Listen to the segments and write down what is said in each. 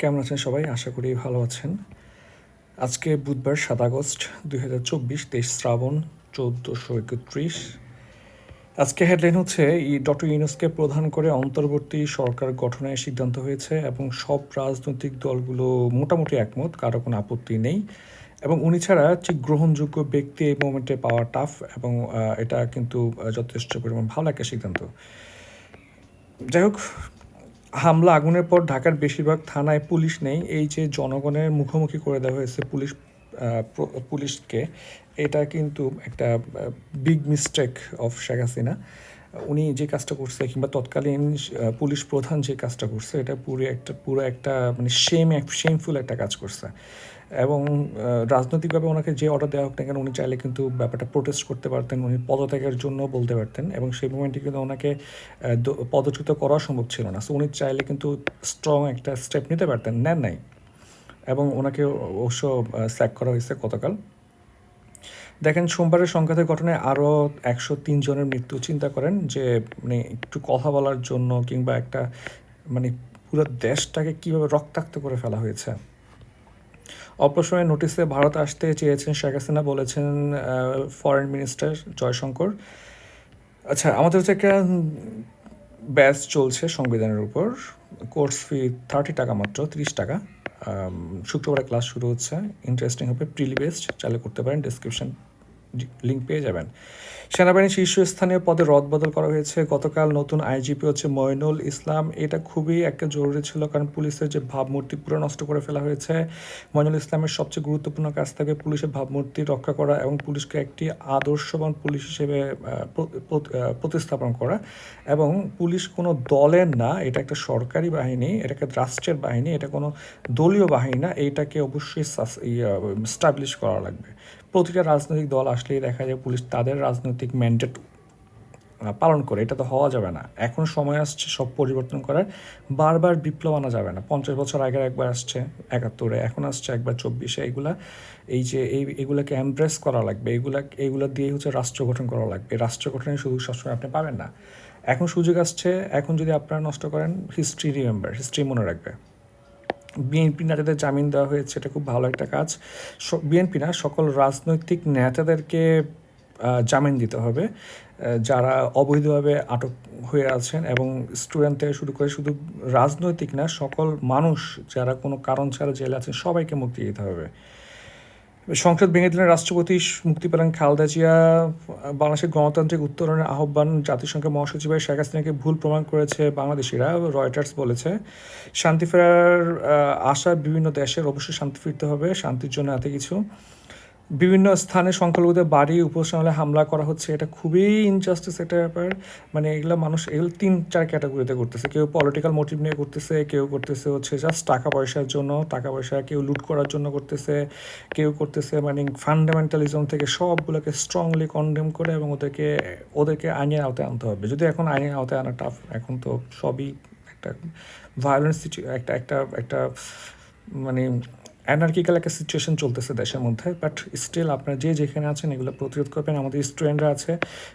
কেমন আছেন সবাই? আশা করি ভালো আছেন। আজকে বুধবার সাত আগস্ট দুই হাজার চব্বিশ তেইশ শ্রাবণ চোদ্দোশো একত্রিশ। আজকে হেডলাইন হচ্ছে, ই ডক্টর ইউনুসকে প্রধান করে অন্তর্বর্তী সরকার গঠনের সিদ্ধান্ত হয়েছে এবং সব রাজনৈতিক দলগুলো মোটামুটি একমত, কারও কোনো আপত্তি নেই। এবং উনি ছাড়া ঠিক গ্রহণযোগ্য ব্যক্তি এই মোমেন্টে পাওয়া টাফ এবং এটা কিন্তু যথেষ্ট পরিমাণ ভালো একটা সিদ্ধান্ত। যাই হোক হামলা আগুনের পর ঢাকার বেশিরভাগ থানায় পুলিশ নেই। এই যে জনগণের মুখোমুখি করে দেওয়া হয়েছে পুলিশ পুলিশকে, এটা কিন্তু একটা big mistake of Sheikh Hasina. উনি যে কাজটা করছে, কিংবা তৎকালীন পুলিশ প্রধান যে কাজটা করছে, এটা পুরো একটা পুরো একটা মানে সেম শেমফুল একটা কাজ করছে। এবং রাজনৈতিকভাবে ওনাকে যে অর্ডার দেওয়া হোক না কেন, উনি চাইলে কিন্তু ব্যাপারটা প্রোটেস্ট করতে পারতেন, উনি পদত্যাগের জন্য বলতে পারতেন, এবং সেই মোমেন্টে কিন্তু ওনাকে পদচ্যুত করা সম্ভব ছিল না। সো উনি চাইলে কিন্তু স্ট্রং একটা স্টেপ নিতে পারতেন, নেন নাই। এবং ওনাকে অবশ্য স্যাক করা হয়েছে গতকাল। দেখেন, সোমবারের সংঘাতের ঘটনায় আরও একশো তিন জনের মৃত্যু। চিন্তা করেন যে মানে একটু কথা বলার জন্য কিংবা একটা মানে পুরো দেশটাকে কীভাবে রক্তাক্ত করে ফেলা হয়েছে। অল্প সময় নোটিসে ভারত আসতে চেয়েছেন শেখ হাসিনা বলেছেন ফরেন মিনিস্টার জয়শঙ্কর। আচ্ছা আমাদের হচ্ছে একটা ব্যাচ চলছে সংবিধানের উপর। কোর্স ফি থার্টি টাকা মাত্র, ত্রিশ টাকা। শুক্রবারে ক্লাস শুরু হচ্ছে। ইন্টারেস্টিং হবে প্রিলি বেসড চালু করতে পারেন ডিসক্রিপশন লিঙ্ক পেয়ে যাবেন। সেনাবাহিনীর শীর্ষস্থানীয় পদে রদবদল করা হয়েছে। গতকাল নতুন আইজিপি হচ্ছে মইনুল ইসলাম। এটা খুবই একটা জরুরি ছিল কারণ পুলিশের যে ভাবমূর্তি পুরো নষ্ট করে ফেলা হয়েছে। ময়নুল ইসলামের সবচেয়ে গুরুত্বপূর্ণ কাজ থাকে পুলিশের ভাবমূর্তি রক্ষা করা এবং পুলিশকে একটি আদর্শবান পুলিশ হিসেবে প্রতিস্থাপন করা এবং পুলিশ কোনো দলের না, এটা একটা সরকারি বাহিনী, এটা একটা রাষ্ট্রের বাহিনী, এটা কোনো দলীয় বাহিনী না, এইটাকে অবশ্যই স্টাবলিশ করা লাগবে। প্রতিটা রাজনৈতিক দল আসলেই দেখা যায় পুলিশ তাদের রাজনৈতিক ম্যান্ডেট পালন করে। এটা তো হওয়া যাবে না। এখন সময় আসছে সব পরিবর্তন করার। বারবার বিপ্লব আনা যাবে না। পঞ্চাশ বছর আগের একবার আসছে, একাত্তরে, এখন আসছে একবার চব্বিশে। এগুলা এই যে, এই, এগুলাকে এমপ্রেস করা লাগবে। এগুলা এগুলা দিয়ে হচ্ছে রাষ্ট্র গঠন করা লাগবে। রাষ্ট্র গঠনের সুযোগ সবসময় আপনি পাবেন না। এখন সুযোগ আসছে। এখন যদি আপনারা নষ্ট করেন হিস্ট্রি রিমেম্বার হিস্ট্রি মনে রাখবে। বিএনপি নেতাদের জামিন দেওয়া হয়েছে, এটা খুব ভালো একটা কাজ। বিএনপি না, সকল রাজনৈতিক নেতাদেরকে জামিন দিতে হবে যারা অবৈধভাবে আটক হয়ে আছেন এবং স্টুডেন্ট থেকে শুরু করে শুধু রাজনৈতিক না, সকল মানুষ যারা কোনো কারণ ছাড়া জেলে আছেন, সবাইকে মুক্তি দিতে হবে। সংসদ ভেঙে দিলেন রাষ্ট্রপতি মুক্তি পেলেন খালেদা জিয়া। বাংলাদেশের গণতান্ত্রিক উত্তরণের আহ্বান জাতিসংঘের মহাসচিব শেখ হাসিনাকে ভুল প্রমাণ করেছে বাংলাদেশিরা, রয়টার্স বলেছে। শান্তি ফেরার আশা বিভিন্ন দেশের, অবশ্যই শান্তি ফিরতে হবে, শান্তির জন্য এত কিছু। বিভিন্ন স্থানে সংখ্যালঘুদের বাড়ি উপাসনালয়ে হামলা করা হচ্ছে, এটা খুবই ইনজাস্টিস একটা ব্যাপার। মানে এগুলো মানুষ এগুলো তিন, চার ক্যাটাগরিতে করতেছে। কেউ পলিটিক্যাল মোটিভ নিয়ে করতেছে, কেউ করতেছে হচ্ছে জাস্ট টাকা পয়সার জন্য, টাকা পয়সা কেউ লুট করার জন্য করতেছে, কেউ করতেছে মানে ফান্ডামেন্টালিজম থেকে সবগুলোকে স্ট্রংলি কন্ডেম করে এবং ওদেরকে ওদেরকে আইনের আওতায় আনতে হবে। যদি এখন আইনের আওতায় আনা টাফ এখন তো সবই একটা ভায়োলেন্স একটা একটা একটা মানে অ্যানার্কিক্যাল একটা সিচুয়েশন চলতেছে দেশের মধ্যে বাট স্টিল আপনারা যে যেখানে আছেন এগুলো প্রতিরোধ করবেন। আমাদের স্টুডেন্টরা আছে,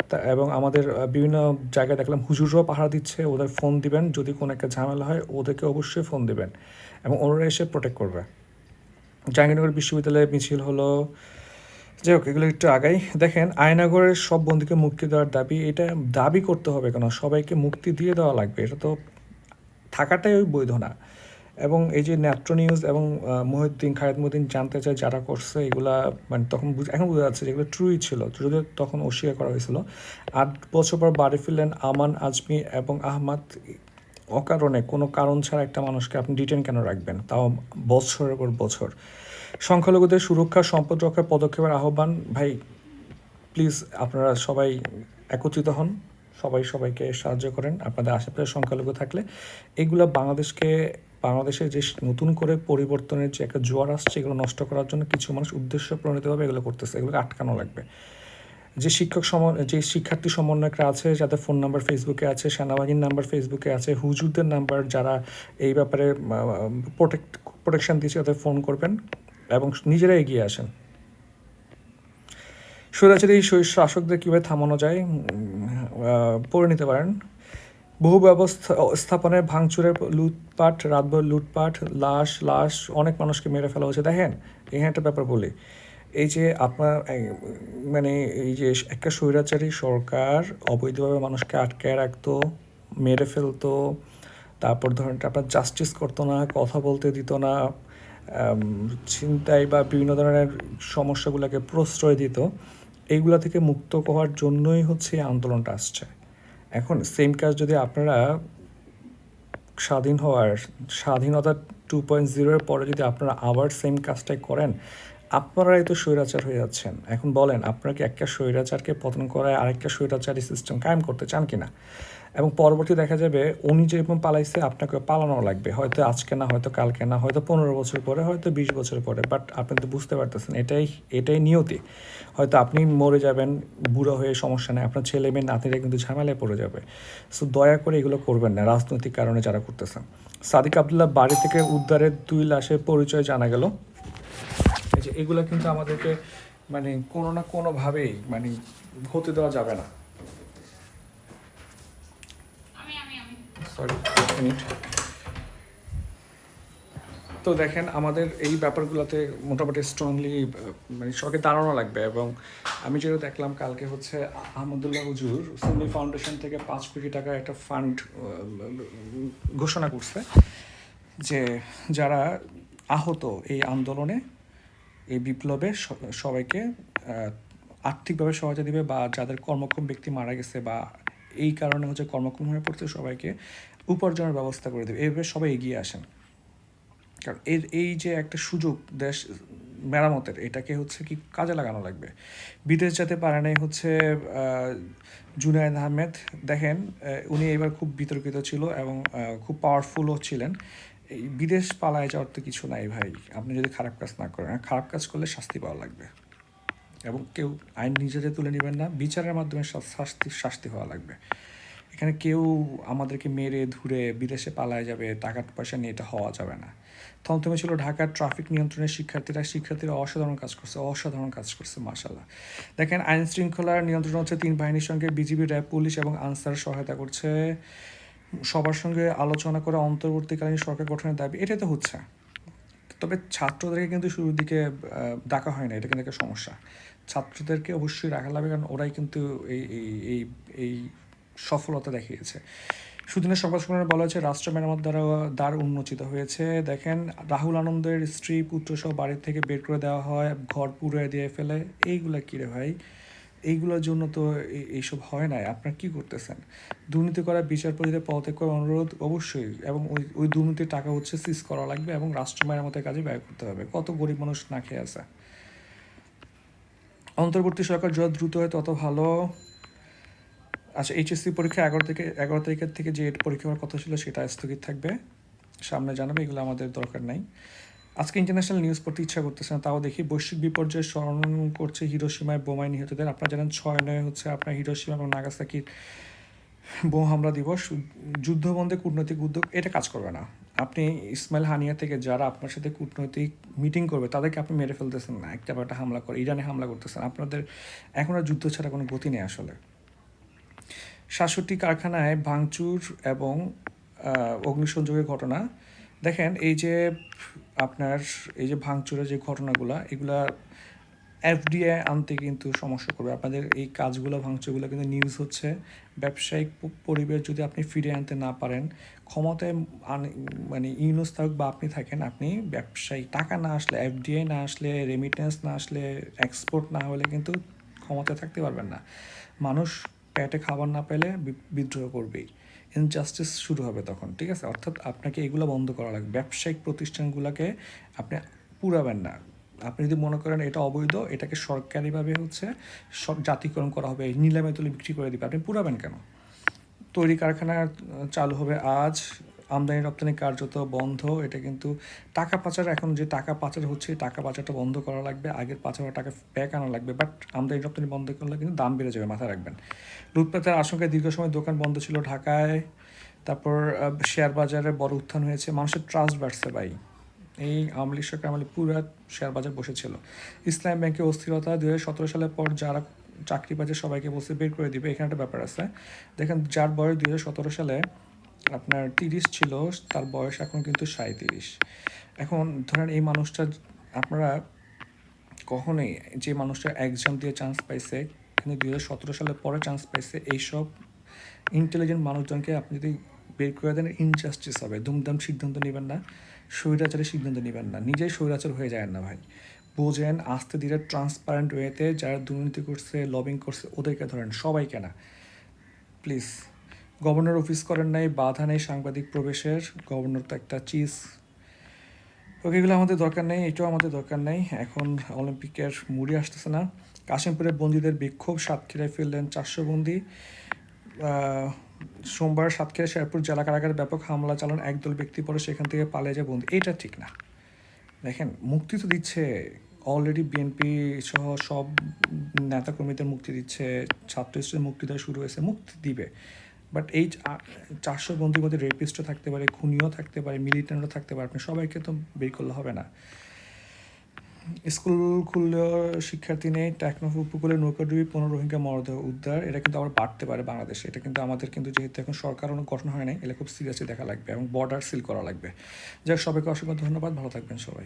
তা এবং আমাদের বিভিন্ন জায়গায় দেখলাম হুজুররাও পাহারা দিচ্ছে, ওদের ফোন দিবেন, যদি কোনো একটা ঝামেলা হয়, ওদেরকে অবশ্যই ফোন দিবেন এবং ওনারা এসে প্রোটেক্ট করবে। জাহাঙ্গীরনগর বিশ্ববিদ্যালয়ে মিছিল হলো, যাই হোক, এগুলো একটু আগাই। দেখেন, আয়নাগরের সব বন্ধুকে মুক্তি দেওয়ার দাবি, এটা দাবি করতে হবে কেন? সবাইকে মুক্তি দিয়ে দেওয়া লাগবে, এটা তো থাকাটাই ওই বৈধ না। এবং এই যে ন্যাট্রো নিউজ এবং মহিউদ্দিন খায়েদমুদ্দিন জানতে চায় যারা করছে, এগুলা মানে তখন এখন বোঝা যাচ্ছে যেগুলো ট্রুই ছিল, যদিও তখন অস্বীকার করা হয়েছিল। আট বছর পর বাড়ি ফিরলেন আমান আজমি এবং আহমাদ। অকারণে কোনো কারণ ছাড়া একটা মানুষকে আপনি ডিটেন কেন রাখবেন? তাও বছরের পর বছর। সংখ্যালঘুদের সুরক্ষা, সম্পদ রক্ষার পদক্ষেপের আহ্বান। ভাই প্লিজ আপনারা সবাই একত্রিত হন। সবাই সবাইকে সাহায্য করেন। আপনাদের আশেপাশে সংখ্যালঘু থাকলে। এগুলো বাংলাদেশকে বাংলাদেশে যে নতুন করে পরিবর্তনের যে একটা জোয়ার আসছে, এগুলো নষ্ট করার জন্য কিছু মানুষ উদ্দেশ্য প্রণীতভাবে এগুলো করতেছে, এগুলোকে আটকানো লাগবে। যে শিক্ষক সম যে শিক্ষার্থী সমন্বয়করা আছে, যাদের ফোন নাম্বার ফেসবুকে আছে, সেনাবাহিনীর নাম্বার ফেসবুকে আছে, হুজুরদের নাম্বার যারা এই ব্যাপারে প্রোটেক্ট প্রোটেকশন দিয়েছে তাদের ফোন করবেন এবং নিজেরা এগিয়ে আসেন। স্বৈরাচারী শাসকদের কীভাবে থামানো যায় পড়ে নিতে পারেন। বহু ব্যবস্থা স্থাপনের ভাঙচুরের লুটপাট, রাতভর লুটপাট, লাশ লাশ, অনেক মানুষকে মেরে ফেলা হয়েছে। দেখেন এখানে একটা ব্যাপার বলি। এই যে আপনার মানে এই যে একটা স্বৈরাচারী সরকার অবৈধভাবে মানুষকে আটকায় রাখতো, মেরে ফেলতো, তারপর ধরেন আপনার জাস্টিস করতো না, কথা বলতে দিত না ছিনতাই বা বিভিন্ন ধরনের সমস্যাগুলোকে প্রশ্রয় দিত, এইগুলা থেকে মুক্ত হওয়ার জন্যই হচ্ছে এই আন্দোলনটা আসছে। এখন সেম কাজ যদি আপনারা স্বাধীন হওয়ার স্বাধীনতা টু পয়েন্ট জিরোর পরে যদি আপনারা আবার সেম কাজটাই করেন আপনারাই তো স্বৈরাচার হয়ে যাচ্ছেন। এখন বলেন, আপনারা কি একটা স্বৈরাচারকে পতন করায় আরেকটা স্বৈরাচারী সিস্টেম কায়েম করতে চান কিনা? এবং পরবর্তী দেখা যাবে, উনি যেরকম পালাইছে আপনাকে পালানো লাগবে। হয়তো আজকে না, হয়তো কালকে না, হয়তো পনেরো বছর পরে, হয়তো বিশ বছর পরে বাট আপনি তো বুঝতে পারতেছেন, এটাই এটাই নিয়তি। হয়তো আপনি মরে যাবেন, বুড়ো হয়ে সমস্যা নেই, আপনার ছেলে মেয়ে নাতিরা কিন্তু ঝামেলায় পড়ে যাবে। সো দয়া করে এগুলো করবেন না, রাজনৈতিক কারণে যারা করতেছেন। সাদিক আবদুল্লাহ বাড়ি থেকে উদ্ধারের দুই লাশের পরিচয় জানা গেল। যে এগুলো কিন্তু আমাদেরকে মানে কোনো না কোনোভাবেই মানে হতে দেওয়া যাবে না। সরি মিনিট তো দেখেন আমাদের এই ব্যাপারগুলোতে মোটামুটি স্ট্রংলি মানে সরকার দাঁড়ানো লাগবে এবং আমি যেটা দেখলাম কালকে হচ্ছে আহমদুল্লাহ হুজুর সুন্নি ফাউন্ডেশন থেকে পাঁচ কোটি টাকা একটা ফান্ড ঘোষণা করছে যে যারা আহত এই আন্দোলনে এই বিপ্লবে সবাইকে আর্থিকভাবে সহায়তা দিবে বা যাদের কর্মক্ষম ব্যক্তি মারা গেছে বা এই কারণে হচ্ছে কর্মক্ষম হয়ে পড়ছে, সবাইকে উপার্জনের ব্যবস্থা করে দেবে। এইভাবে সবাই এগিয়ে আসেন। কারণ এর, এই যে একটা সুযোগ দেশ, মেরামতের, এটাকে হচ্ছে কি কাজে লাগানো লাগবে। বিদেশ যেতে পারে নাই হচ্ছে জুনায়েদ আহমেদ, দেখেন উনি এবার খুব বিতর্কিত ছিল এবং খুব পাওয়ারফুলও ছিলেন। এই বিদেশ পালায় যাওয়ার তো কিছু নাই ভাই। আপনি যদি খারাপ কাজ না করেন খারাপ কাজ করলে শাস্তি পাওয়া লাগবে। এবং কেউ আইন নিজেদের তুলে নেবেন না, বিচারের মাধ্যমে শাস্তি শাস্তি হওয়া লাগবে। এখানে কেউ আমাদেরকে মেরে ধুরে বিদেশে পালায় যাবে টাকা পয়সা নিয়ে এটা হওয়া যাবে না। থমথমে ছিল ঢাকার ট্রাফিক নিয়ন্ত্রণের শিক্ষার্থীরা শিক্ষার্থীরা অসাধারণ কাজ করছে, অসাধারণ কাজ করছে মাসাল্লাহ দেখেন আইন শৃঙ্খলার নিয়ন্ত্রণ হচ্ছে তিন বাহিনীর সঙ্গে, বিজিবি, র্যাব, পুলিশ এবং আনসার সহায়তা করছে। সবার সঙ্গে আলোচনা করে অন্তর্বর্তীকালীন সরকার গঠনের দাবি, এটাই তো হচ্ছে। তবে ছাত্রদেরকে কিন্তু শুরুর দিকে ডাকা হয় না, এটা কিন্তু একটা সমস্যা। ছাত্রদেরকে অবশ্যই রাখা লাগবে, কারণ ওরাই কিন্তু এই এই এই এই সফলতা দেখিয়েছে। সুদিনের সংবাদ সম্মেলনে বলা হয়েছে, রাষ্ট্র মেরামত দ্বারা দ্বার উন্মোচিত হয়েছে। দেখেন, রাহুল আনন্দের স্ত্রী পুত্র সহ বাড়ি থেকে বের করে দেওয়া হয়, ঘর পুড়ে দিয়ে ফেলে। এইগুলা কী রে ভাই? এইগুলোর জন্য তো এই- এইসব হয় না আপনারা কি করতেছেন? দুর্নীতি করা বিচারপতিদের পদত্যাগ করার অনুরোধ অবশ্যই এবং ওই ওই দুর্নীতির টাকা হচ্ছে সিজ করা লাগবে এবং রাষ্ট্র মেরামতের কাজে ব্যয় করতে হবে। কত গরিব মানুষ না খেয়ে আছে। অন্তর্বর্তী সরকার যত দ্রুত হয় তত ভালো। আচ্ছা এইচএসসি পরীক্ষা এগারো থেকে, এগারো তারিখের থেকে যে পরীক্ষা হওয়ার কথা ছিল সেটা স্থগিত থাকবে। সামনে জানাবে, এগুলো আমাদের দরকার নাই। আজকে ইন্টারন্যাশনাল নিউজ পড়তে ইচ্ছা করতেছে না, তাও দেখি। বৈশ্বিক বিপর্যয় স্মরণ করছে হিরোসীমায় বোমায় নিহতদের আপনারা জানেন ছয় নয় হচ্ছে আপনার হিরোসীমা এবং নাগাসাকির বোম হামলা দিবস। যুদ্ধবন্ধে কূটনৈতিক উদ্যোগ, এটা কাজ করবে না। আপনি ইসমাইল হানিয়া থেকে যারা আপনার সাথে কূটনৈতিক মিটিং করবে, তাদেরকে আপনি মেরে ফেলতেছেন না। একটা একটা হামলা করে, ইরানে হামলা করতেছেন। আপনাদের এখন আর যুদ্ধ ছাড়া কোনো গতি নেই আসলে। সাতষট্টি কারখানায় ভাঙচুর এবং অগ্নিসংযোগের ঘটনা। দেখেন, এই যে আপনার, এই যে ভাঙচুরের যে ঘটনাগুলো, এগুলা এফডিআই আনতে কিন্তু সমস্যা করবে। আপনাদের এই কাজগুলো, ভাঙচুরগুলো কিন্তু নিউজ হচ্ছে। ব্যবসায়িক পরিবেশ যদি আপনি ফিরে আনতে না পারেন, ক্ষমতায় মানে ইউনুস থাকুক বা আপনি থাকেন, আপনি ব্যবসায়ী, টাকা না আসলে এফডিআই না আসলে রেমিটেন্স না আসলে এক্সপোর্ট না হলে কিন্তু ক্ষমতায় থাকতে পারবেন না। মানুষ পেটে খাবার না পেলে বিদ্রোহ করবেই। ইনজাস্টিস শুরু হবে তখন, ঠিক আছে? অর্থাৎ আপনাকে এগুলো বন্ধ করা লাগবে। ব্যবসায়িক প্রতিষ্ঠানগুলোকে আপনি পুরাবেন না। আপনি যদি মনে করেন এটা অবৈধ, এটাকে সরকারিভাবে হচ্ছে সব জাতিকরণ করা হবে, নিলামে তুলে বিক্রি করে দিবে, আপনি পুরাবেন কেন? তৈরি কারখানা চালু হবে আজ আমদানি রপ্তানি কার্যত বন্ধ। এটা কিন্তু টাকা পাচার, এখন যে টাকা পাচার হচ্ছে টাকা পাচারটা বন্ধ করা লাগবে, আগের পাচার টাকা ব্যাক আনা লাগবে বাট আমদানি রপ্তানি বন্ধ করলে কিন্তু দাম বেড়ে যাবে, মাথায় রাখবেন। লুটপাতের আশঙ্কায় দীর্ঘ সময় দোকান বন্ধ ছিল ঢাকায়। তারপর শেয়ার বাজারে বড় উত্থান হয়েছে, মানুষের ট্রাস্ট বাড়ছে ভাই। এই আওয়ামী লীগ সরকার আমলে পুরো শেয়ার বাজার বসেছিল। ইসলাম ব্যাংকে অস্থিরতা দু সতেরো সালের পর যারা চাকরি বাজে সবাইকে বসে বের করে দিবে। এখানে একটা ব্যাপার আছে। দেখেন, যার বয়স সতেরো সালে আপনার তিরিশ ছিল, তার বয়স এখন কিন্তু সাঁত্রিশ এখন ধরেন এই মানুষটা, আপনারা কখনোই যে মানুষটা এক্সাম দিয়ে চান্স পাইছে কিন্তু দুই হাজার সতেরো সালে পরে চান্স পাইছে, এইসব ইন্টেলিজেন্ট মানুষজনকে আপনি যদি বের করে দেন ইনজাস্টিস হবে। দুমদাম সিদ্ধান্ত নেবেন না, স্বৈরাচারের সিদ্ধান্ত নেবেন না। নিজেই স্বৈরাচার হয়ে যায় না ভাই। বোঝেন, আস্তে ধীরে ট্রান্সপারেন্ট ওয়েতে যারা দুর্নীতি করছে লবিং করছে, ওদেরকে ধরেন, সবাইকে না। প্লিজ গভর্নর অফিস করেন নাই, বাধা নেই সাংবাদিক প্রবেশের, গভর্নর তো একটা চিজ। ওকে এগুলো আমাদের দরকার নেই, এটাও আমাদের দরকার নেই। এখন অলিম্পিকের মুড়ি আসতেছে না। কাশিমপুরের বন্দীদের বিক্ষোভ, সাতক্ষীরায় ফেললেন চারশো বন্দি। সোমবার সাতক্ষীরা শেরপুর জেলা কারাগারে ব্যাপক হামলা চালান একদল ব্যক্তি, পরে সেখান থেকে পালিয়ে যায় বন্দি। এটা ঠিক না। দেখেন, মুক্তি তো দিচ্ছে। অলরেডি বিএনপি সহ সব নেতাকর্মীদের মুক্তি দিচ্ছে ছাত্র মুক্তি দেওয়া শুরু হয়েছে, মুক্তি দিবে। বাট এই চারশো বন্দির মধ্যে রেপিস্টও থাকতে পারে, খুনিও থাকতে পারে মিলিটেন্টও থাকতে পারে, আপনি সবাইকে তো বের করলে হবে না। স্কুল খুললেও শিক্ষার্থী নেই টেকনোফ উপকূলে নৌকাডুবি পনেরো রোহিঙ্গা মরদেহ উদ্ধার, এটা কিন্তু আবার বাড়তে পারে বাংলাদেশে, এটা কিন্তু আমাদের কিন্তু যেহেতু এখন সরকার গঠন হয় নাই, এটা খুব সিরিয়াসলি দেখা লাগবে এবং বর্ডার সিল করা লাগবে। যাই সবাইকে অসংখ্য ধন্যবাদ, ভালো থাকবেন সবাই।